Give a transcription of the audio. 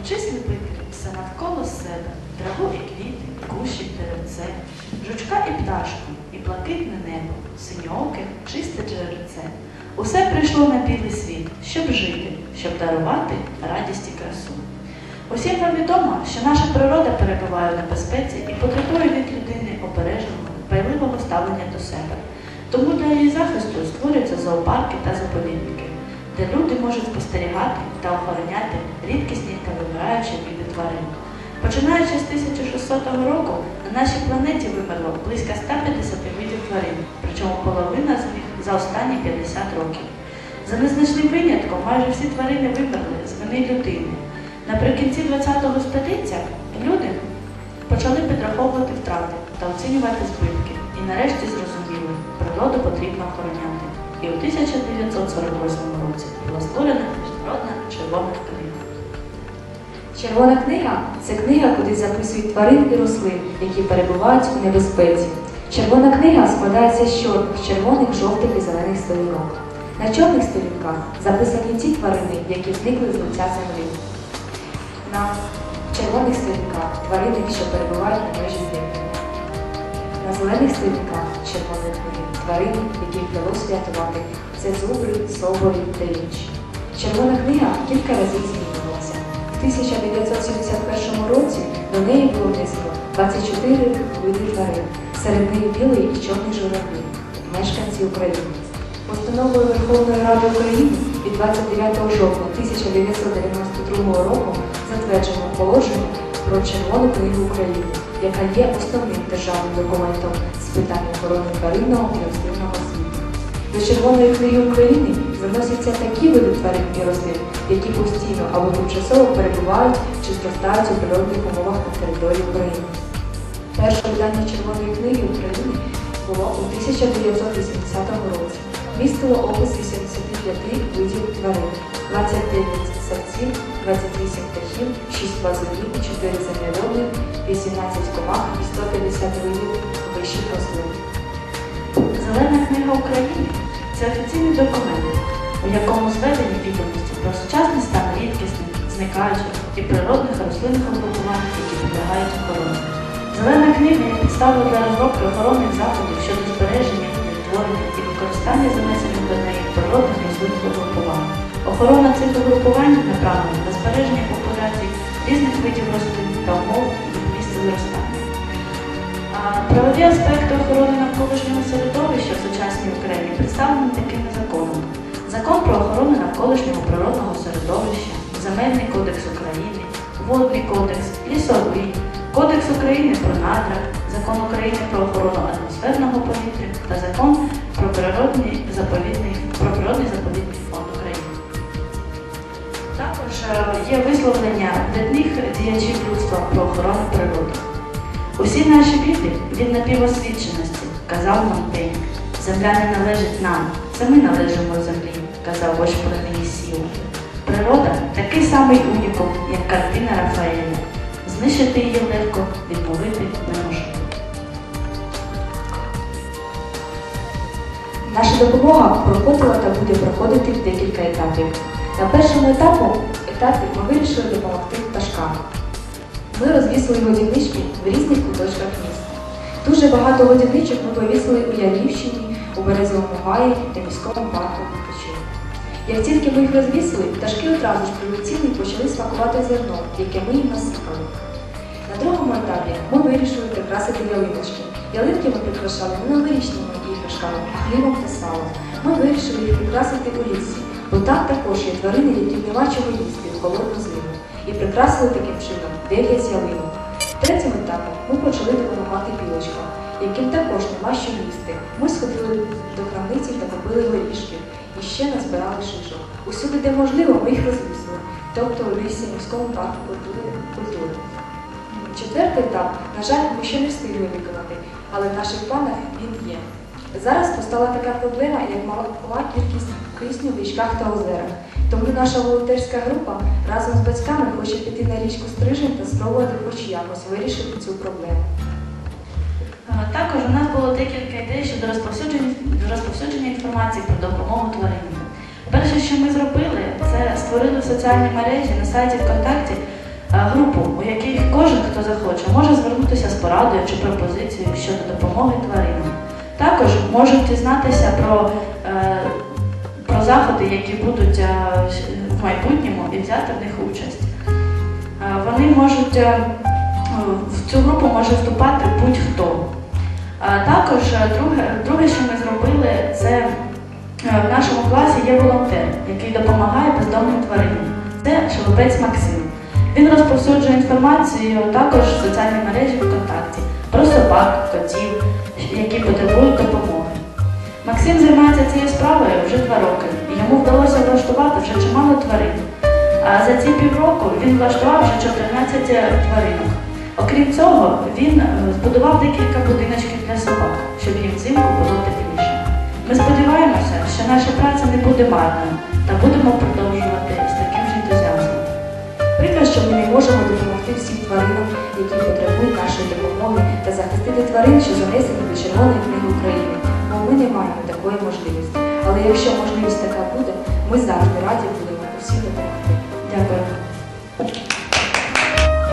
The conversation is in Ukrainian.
Учись ліпити все навколо себе, траву і квіти, кущі, деревце, жучка і пташку, і блакитне небо, синьоке, чисте джерельце. Усе прийшло на білий світ, щоб жити, щоб дарувати радість і красу. Усім вам відомо, що наша природа перебуває в небезпеці і потребує від людини обережного, пайливого ставлення до себе. Тому для її захисту створюються зоопарки та заповідники, де люди можуть спостерігати та охороняти рідкісні та вимираючі види тварин. Починаючи з 1600 року на нашій планеті вимерло близько 150 видів тварин, причому половина з них за останні 50 років. За незначним винятком майже всі тварини вимерли з вини людини. Наприкінці ХХ століття люди почали підраховувати втрати та оцінювати збитки і нарешті зрозуміли, природу потрібно охороняти. І у 1948 році була створена міжнародна червона книга. Червона книга це книга, куди записують тварин і рослин, які перебувають у небезпеці. Червона книга складається з чорних, червоних, жовтих і зелених сторінок. На чорних сторінках записані ті тварини, які зникли з лиця землі. На червоних сторінках тварини, що перебувають на межі зникнення. На зелених сторінках тварини, які вдалося врятувати. Це зубри, соболі та інші. Червона книга кілька разів змінювалася. В 1971 році до неї було внесено 24 види тварин, серед них білий і чорний журавлі, мешканці України. Постановою Верховної Ради України від 29 жовтня 1992 року затверджено положення про Червону книгу України, яка є основним державним документом з питань охорони тваринного і рослинного світу. До Червоної книги України заносяться такі види тварин і рослин, які постійно або тимчасово перебувають чи зростають у природних умовах на території України. Перше видання Червоної книги України було у 1980 році. Містило опис 85 видів тварин, 29 савців, 28 птахів, 6 плазунів, 4 землеробних, 18 комах і 150 видів вищих рослин. Зелена книга України це офіційний документ, у якому зведені відомості про сучасний стан рідкісних, зникаючих і природних рослинних угрупувань, які підлягають охороні. Зелена книга є підставою для розробки охоронних заходів щодо збереження, відтворення і використання занесених до неї природних рослинних угрупувань. Охорона цих угрупувань направлена на збереження популяцій різних видів рослин та умов їх місця зростання. Правові аспекти охорони навколишнього середовища в сучасній Україні представлені такими законами. Закон про охорону навколишнього природного середовища, Земельний кодекс України, Водний кодекс, Лісовий, Кодекс України про надра, Закон України про охорону атмосферного повітря та Закон про природний висловлення видних діячів людства про охорону природи. Усі наші біди від напівосвіченості, казав Монтень. Земля не належить нам, це ми належимо землі, казав вождь племені Сіл. Природа такий самий унікум, як картина Рафаеля. Знищити її легко, відновити неможливо. Наша допомога проходила та буде проходити декілька етапів. На першому етапу, етапі ми вирішили допомогти пташкам. Ми розвісили годівнички в різних куточках міста. Дуже багато годівничок ми повісили у Ялівщині, у Березовому гаї та міському парку відпочинку. Як тільки ми їх розвісили, пташки одразу ж прилетіли і почали смакувати зерно, яке ми їм насипали. На другому етапі ми вирішили прикрасити ялиночки. Ялинки ми прикрашали не новорічними іграшками, а хлібом та салом. Ми вирішили їх прикрасити у лісі, там також є тварини, яким нема чого їсти холодну зиму. І прикрасили таким чином 9 ялинок. Третім етапом ми почали допомагати білочкам, яким також нема що їсти. Ми сходили до крамниці та купили горішки. І ще назбирали шишок. Усюди, де можливо, ми їх розвісили, тобто у лісі міському парку культури. Четвертий етап, на жаль, ми ще не встигли виконати, але в наших планах він є. Зараз постала така проблема, як мала кількість кисню в річках та озерах. Тому наша волонтерська група разом з батьками хоче піти на річку Стрижень та спробувати хоч якось вирішити цю проблему. Е, Також у нас було декілька ідей щодо розповсюдження, розповсюдження інформації про допомогу тваринам. Перше, що ми зробили, це створили в соціальній мережі на сайті ВКонтакті е, групу, у якій кожен, хто захоче, може звернутися з порадою чи пропозицією щодо допомоги тваринам. Також можуть дізнатися е, про заходи, які будуть е, в майбутньому і взяти в них участь. Е, Вони можуть е, в цю групу може вступати будь-хто. Також друге, друге, що ми зробили, це в нашому класі є волонтер, який допомагає бездомним тваринам. Це шелепець Максим. Він розповсюджує інформацію також в соціальній мережі ВКонтакті про собак, котів, які потребують допомоги. Максим займається цією справою вже два роки, і йому вдалося влаштувати вже чимало тварин. А за ці півроку він влаштував вже 14 тваринок. Окрім цього, він е, збудував декілька будиночків для собак, щоб їм взимку було тепліше. Ми сподіваємося, що наша праця не буде марною та будемо продовжувати з таким ж ентузіазмом. Прикро, що ми не можемо допомогти всім тваринам, які потребують нашої допомоги, та захистити тварин, що занесені до Червоної книги України, не маємо такої можливості. Але якщо можливість така буде, ми завжди раді будемо усім допомогти. Дякую.